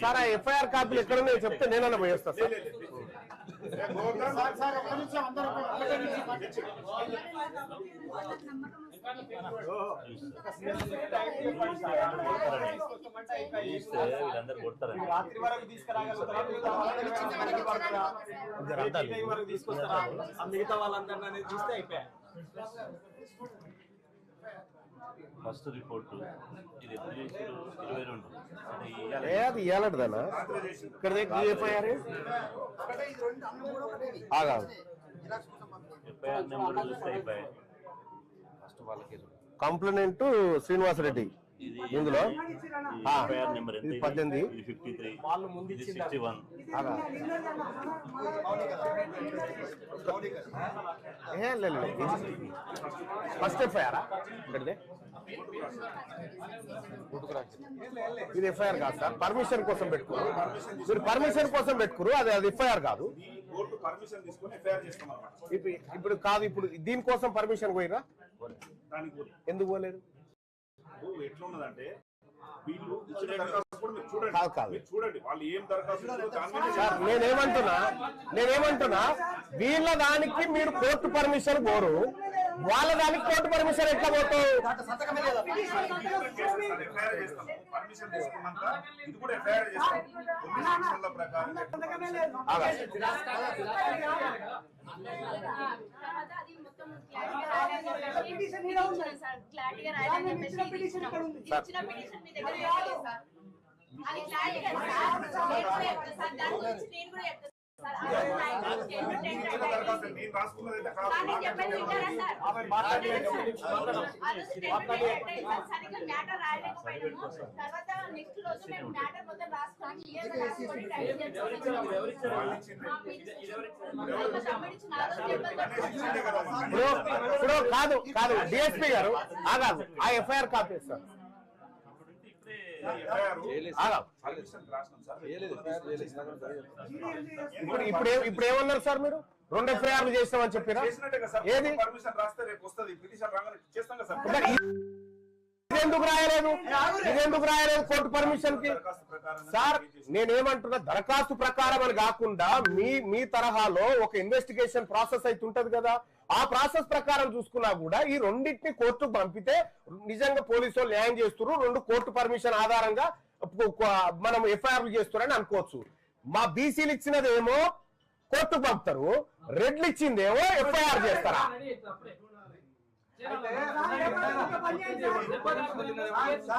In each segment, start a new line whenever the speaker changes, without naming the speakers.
Sir
ఆ FIR కాపీలు ఎక్కడ ఉన్నాయో చెప్తే నేనన్నా పోయేస్తా సార్.
రాత్రి వరకు తీసుకురాగలుగుతారా మిగతా వాళ్ళందరినీ తీసుకొస్తారా మిగతా చూస్తే అయిపోయా
ఫస్ట్ రిపోర్ట్ ఇది ఎప్పుడు చేశారు? ఇరవై రెండు. అది ఇయ్యాలి.
ఏ అది ఇవ్వాలంటదన్నా ఇక్కడ ఎఫ్ఐఆర్ ఆగా
ఎఫ్ఐఆర్ నెంబర్ చూస్తే అయిపోయాయి.
కంప్లైంట్ శ్రీనివాసరెడ్డి
ఇది
ఇందులో? పద్దెనిమిది. ఫస్ట్ ఎఫ్ఐఆర్ ఇక్కడిదే? ఇది ఎఫ్ఐఆర్ కాదు సార్. పర్మిషన్ కోసం పెట్టుకోరు మీరు పర్మిషన్ కోసం పెట్టుకోరు అది అది ఎఫ్ఐఆర్ కాదు. ఇప్పుడు కాదు ఇప్పుడు దీనికోసం పర్మిషన్
కూడా
ఎందుకు పోలేదు?
ఎట్లున్నదంటే వీళ్ళు
కాదు, కాదు. సార్ నేనేమంటున్నా నేనేమంటున్నా? వీళ్ళ దానికి మీరు కోర్టు పర్మిషన్ కోరు వాళ్ళ దానికి కోర్టు పర్మిషన్ ఎట్లా పోతావు?
క్లారిటీగా రాయాలని చెప్పేసి. ఇచ్చిన. పిటిషన్ మీ దగ్గర తర్వాత నెక్స్ట్ రోజు మేము మ్యాటర్ మొత్తం రాసుకొని క్లియర్ రాసుకొని ఆ
కదా.
ఇప్పుడు కాదు కాదు. డిఎస్పీ గారు ఆగాదు ఆ ఎఫ్ఐఆర్ కాపీ సార్
ఎఫ్ఐఆర్
ఆగా
పర్మిషన్ రాసినాం సార్
ఇప్పుడు ఇప్పుడు ఏమన్నారు సార్ మీరు? రెండు ఎఫ్ఐఆర్లు చేస్తామని
సార్.
ఏది?
పర్మిషన్ రాస్తే రేపు వస్తుంది. పిటిషన్ రాగానే చేస్తాం కదా సార్.
ఇంకా ఇ- ఇదెందుకు రాయలేదు? ఇదెందుకు రాయలేదు కోర్టు
పర్మిషన్కి
సార్. నేనేమంటున్నా దరఖాస్తు ప్రకారం అని కాకుండా మీ మీ తరహాలో ఒక ఇన్వెస్టిగేషన్ ప్రాసెస్ అయితే ఉంటది కదా. ఆ ప్రాసెస్ ప్రకారం చూసుకున్నా కూడా ఈ రెండింటిని కోర్టుకు పంపితే నిజంగా పోలీసు వాళ్ళు న్యాయం చేస్తున్నారు రెండు కోర్టు పర్మిషన్ ఆధారంగా మనం ఎఫ్ఐఆర్ చేస్తున్నారని అనుకోవచ్చు మా బీసీలు ఇచ్చినదేమో కోర్టుకు పంపుతారు రెడ్లు ఇచ్చిందేమో ఎఫ్ఐఆర్ చేస్తారా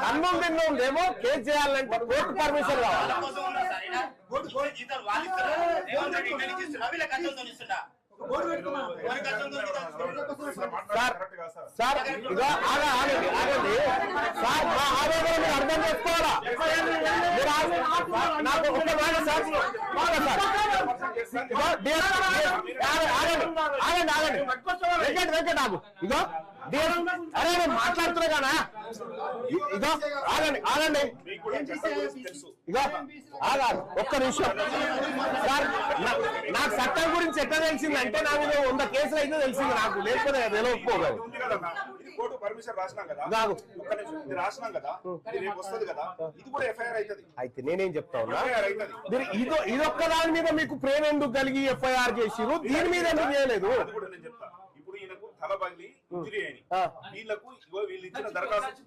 కన్నులు తిన్నుందేమో కేసు చేయాలంటే కోర్టు పర్మిషన్ కావాలి సార్ ఇదో ఆగా ఆగండి ఆగండి సార్ మా ఆవేదన మీరు అర్థం చేసుకోవాలా? నాకు ఒక మాట సార్ ఆగండి ఆగండి ఆగండి ఆగండి. వెంకట్ వెంకట్ ఆగు ఇదో అరే నేను మాట్లాడుతున్నా కానా? ఇదో ఆగండి ఆగండి. ఇదో ఆగారు ఒక్క నిమిషం. సార్ నాకు చట్టం గురించి ఎట్లా తెలిసిందంటే నా మీద వంద కేసులు అయితే తెలిసింది నాకు. లేకపోతే
తెలియకపోదు కోర్టు పర్మిషన్ రాసినాం కదా. ఒక్క నిమిషం రాసినాం కదా రేపు వస్తుంది కదా ఇది కూడా ఎఫ్ఐఆర్ అవుతుంది
అయితే నేనేం చెప్తా ఉన్నా? మీరు ఇదో ఇదొక్క దాని మీద మీకు ప్రేమ ఎందుకు కలిగి ఎఫ్ఐఆర్ చేసిరు దీని మీద ఎందుకు చేయలేదు?
ఇప్పుడు ఈయనకు తల పగిలి ఇంజురీ. వీళ్ళకు వీళ్ళు ఇచ్చిన దరఖాస్తు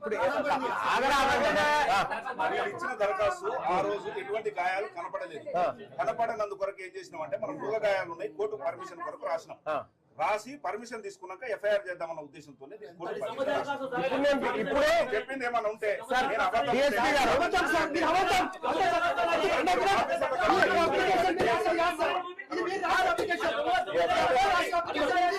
వీళ్ళు ఇచ్చిన దరఖాస్తు ఆ రోజు ఎటువంటి గాయాలు కనపడలేదు. కనపడనందు కొరకు ఏం చేసినాం అంటే మనం మృగ గాయాలు ఉన్నాయి కోర్టు పర్మిషన్ కొరకు రాసినాం. రాసి పర్మిషన్ తీసుకున్నాక ఎఫ్ఐఆర్ చేద్దామన్న ఉద్దేశంతో కోర్టు పర్మిషన్ రాసినాం.
ఇప్పుడు
చెప్పింది ఏమన్నా ఉంటే నేను అబద్ధం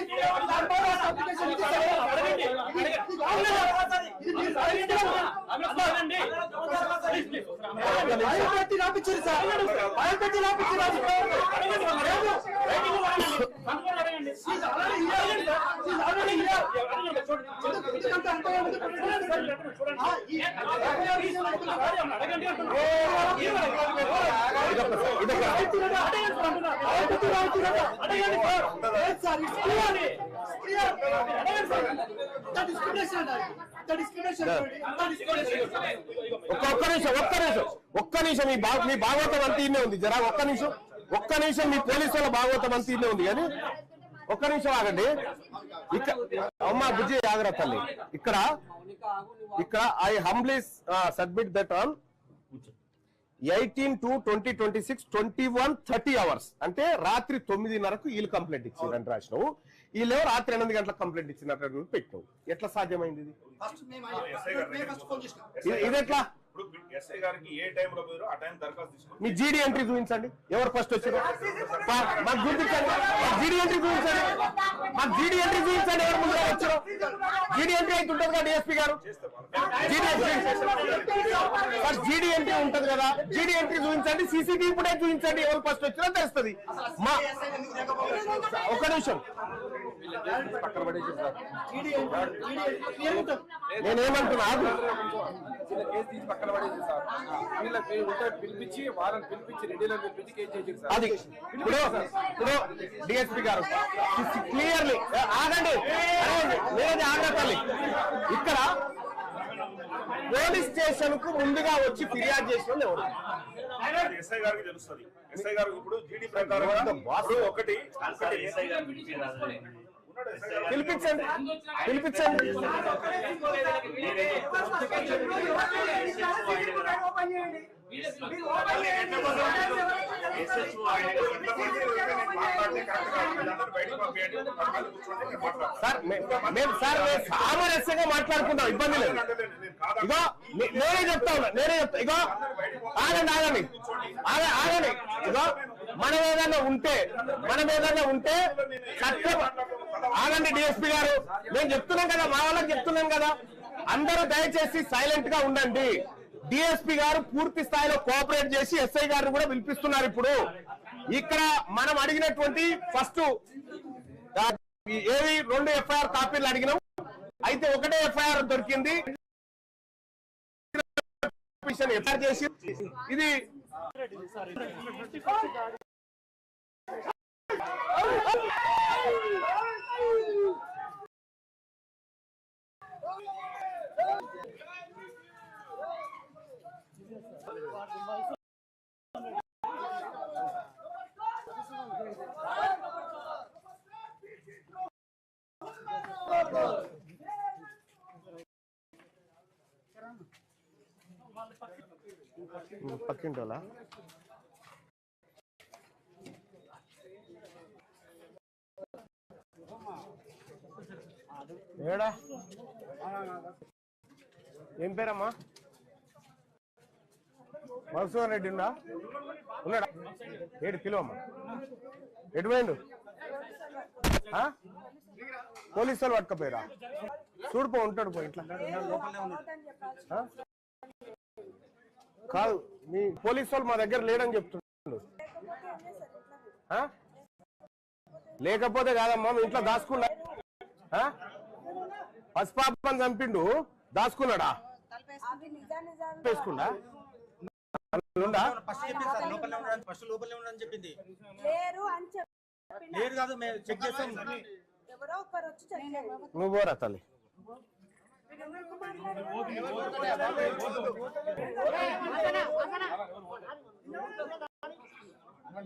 డిఎస్పీ గారు ఇదొక ఇదొక ఒక్క ఒక్క నిమిషం ఒక్క నిమిషం. ఒక్క నిమిషం మీ బా మీ భాగవతం అంత ఇన్నే ఉంది. జరా ఒక్క నిమిషం. ఒక్క నిమిషం మీ పోలీసు వాళ్ళ భాగవతం అంత ఇన్నే ఉంది కానీ ఒక్క నిమిషం ఆగండి. ఇక్కడ అమ్మా బుజ్జి ఆగరా తల్లి. ఇక్కడ ఇక్కడ I humbly submit that on eighteen two twenty twenty six twenty one thirty hours. అంటే రాత్రి తొమ్మిదిన్నరకు వీళ్ళు కంప్లైంట్ ఇచ్చిందని రాసినావు వీళ్ళు రాత్రి ఎనిమిది గంటలకు కంప్లైంట్ ఇచ్చినట్టు పెట్టినావు ఎట్లా సాధ్యమైంది ఇది? ఇది- ఇది ఎట్లా?
ఇప్పుడు ఎస్ఐ గారికి ఏ టైంలో పోయారో ఆ టైం దరఖాస్తు తీసుకుని
మీ జీడీ ఎంట్రీ చూపించండి. ఎవరు ఫస్ట్ వచ్చారు? మాకు చూపించండి మాకు జీడీ ఎంట్రీ చూపించండి. మాకు జీడీ ఎంట్రీ చూపించండి. ఎవరు ముందుగా వచ్చారు? జీడీ ఎంట్రీ అయితే ఉంటుంది కదా డిఎస్పీ గారు? జీడీ ఎంట్రీ ఫస్ట్ జీడీ ఎంట్రీ ఉంటుంది కదా. జీడీ ఎంట్రీ చూపించండి. సీసీటీవీ ఫుటేజ్ చూపించండి. ఎవరు ఫస్ట్ వచ్చినా తెలుస్తుంది. మా ఒక నిమిషం. నేనేమంటున్నా?
పక్కన పడేసి సార్. వీళ్ళకి మీరు ఉంటే పిలిపించి వాళ్ళని పిలిపించి రెడీలో పిలిపించి కేసు చేసి సార్.
అది ఇప్పుడు ఇప్పుడు డిఎస్పీ గారు క్లియర్లీ ఆగండి ఆగండి. లేదండి ఆగండి ఇక్కడ పోలీస్ స్టేషన్కు ముందుగా వచ్చి ఫిర్యాదు చేసిన వాళ్ళు ఎవరు?
ఎస్ఐ గారికి తెలుస్తుంది. ఎస్ఐ గారు ఇప్పుడు జీడీ ప్రకారం ఒకటి
పిలిపించండి. పిలిపించండి. సార్ మేము సార్ సామరస్యంగా మాట్లాడుకుంటాం ఇబ్బంది లేదు. ఇగో నేనే చెప్తా ఉన్నా నేనే చెప్తా ఇగో ఆగండి ఆగండి. ఆగ ఆగండి. ఇగో మనం ఏదైనా ఉంటే మనం ఏదైనా ఉంటే చట్టం ఆగండి డిఎస్పీ గారు. మేము చెప్తున్నాం కదా మా వాళ్ళకి చెప్తున్నాం కదా. అందరూ దయచేసి సైలెంట్గా ఉండండి. డిఎస్పీ గారు పూర్తి స్థాయిలో కోఆపరేట్ చేసి ఎస్ఐ గారిని కూడా పిలిపిస్తున్నారు ఇప్పుడు. ఇక్కడ మనం అడిగినటువంటి ఫస్ట్ ఏవి? రెండు ఎఫ్ఐఆర్ కాపీలు అడిగినాం. అయితే ఒకటే ఎఫ్ఐఆర్ దొరికింది. ఎఫ్ఐఆర్ చేసి. ఇది పక్కింటోలా? ఏడా? ఏం పేరమ్మా? మధుసూదన్ రెడ్డి ఉందా ఉన్నాడా? ఏడు కిలో అమ్మా. ఎటు పోయిండు? ఆ? పోలీసు వాళ్ళు పట్టుకపోయారా? చూడుపో ఉంటాడు పో ఇంట్లో? కాదు మీ పోలీసు వాళ్ళు మా దగ్గర లేడని చెప్తుండు ఆ? లేకపోతే కాదమ్మా మీ ఇంట్లో దాచుకున్నా ఆ? పసిపాపని చంపిండు దాచుకున్నాడా? వేసుకుండా
ఫస్ట్ లోపలనే ఉండడానికి ఫస్ట్ లోపలనే ఉండని చెప్పింది.
లేరు అని చెప్పి
లేదు కాదు మేము చెక్ చేస్తాం.
ఎవరో ఒకరు వచ్చి చెప్పారు
నువ్వు పోరా తల్లి.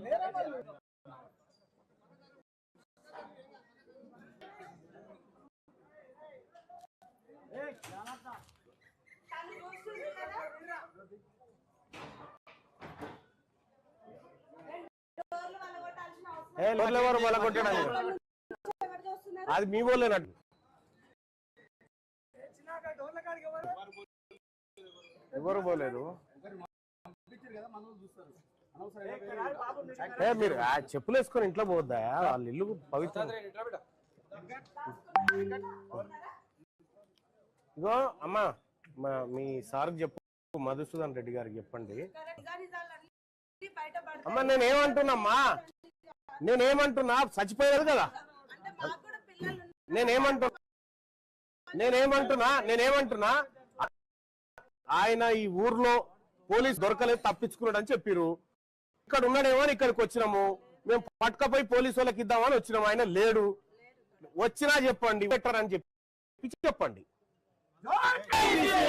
ఏ లోర్లు ఎవరు మళ్ళా కొట్టాడు అది? మీ వాళ్ళేనట్టు ఎవరు పోలేదు? ఏ మీరు ఆ చెప్పులు వేసుకొని ఇంట్లో పోవద్దా? వాళ్ళ ఇల్లు పవిత్రం. ఇగో అమ్మా మా- మీ సార్కి చెప్పు. మధుసూదన్ రెడ్డి గారికి చెప్పండి. అమ్మా నేనేమంటున్నామ్మా నేనేమంటున్నా చచ్చిపోయారు కదా
అంటే మాకు కూడా పిల్లలు ఉన్నారు.
నేనేమంటున్నా నేనేమంటున్నా నేనేమంటున్నా ఆయన ఈ ఊర్లో పోలీస్ దొరకలేదు తప్పించుకున్నాడు అని చెప్పిరు ఇక్కడ ఉన్నాడేమో అని ఇక్కడికి వచ్చినాము మేము పట్టుకపోయి పోలీసు వాళ్ళకి ఇద్దామని వచ్చినాము ఆయన లేడు వచ్చినా చెప్పండి అని చెప్పి చెప్పండి ఉం?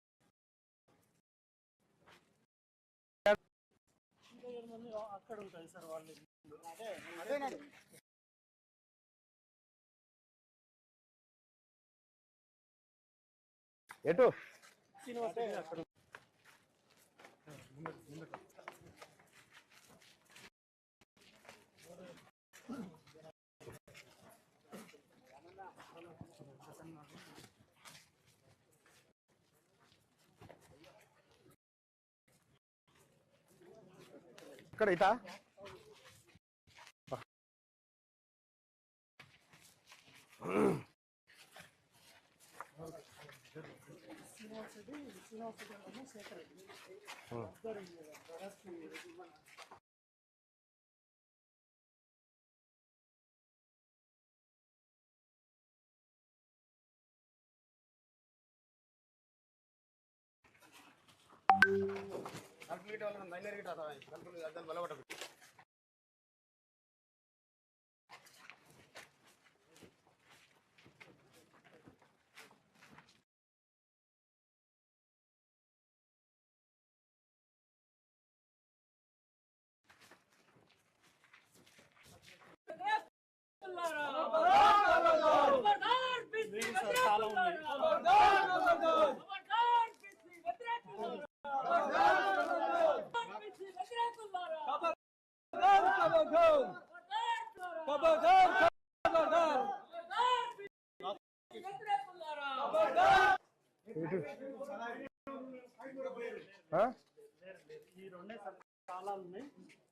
అక్కడ ఉంటుంది సార్ వాళ్ళు
ఎటు?
శ్రీనివాస్ అక్కడ. cái này ta, Thank you.
ఇక్కడ ఇటా
చాలా ఈ రెండే సార్ ఉన్నాయి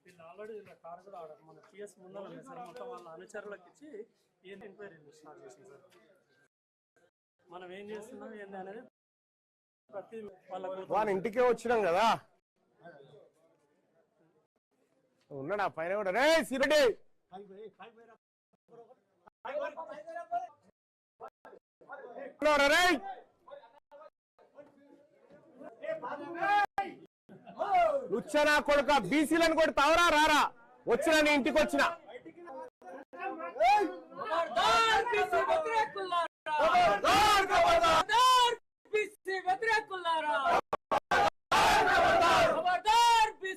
వీళ్ళు ఆల్రెడీ వీళ్ళ కార్ కూడా ఆడారు మన పిఎస్ ముందర ఉన్నాయి సార్ మొత్తం వాళ్ళ అనుచరులకు ఇచ్చి ఏం ఎంక్వైరీ స్టార్ట్ చేసింది సార్ మనం ఏం చేస్తున్నాం ఏంది అనేది ప్రతి వాళ్ళ
వాని ఇంటికే వచ్చినాం కదా ఉన్నాడు? ఆ పైన కూడా రే సిరడి! ఉన్నావురా లుచ్చనా కొడుక బీసీలను కూడా తావరా రారా. వచ్చిన నీ ఇంటికి వచ్చిన.
వ్యతిరేకులారా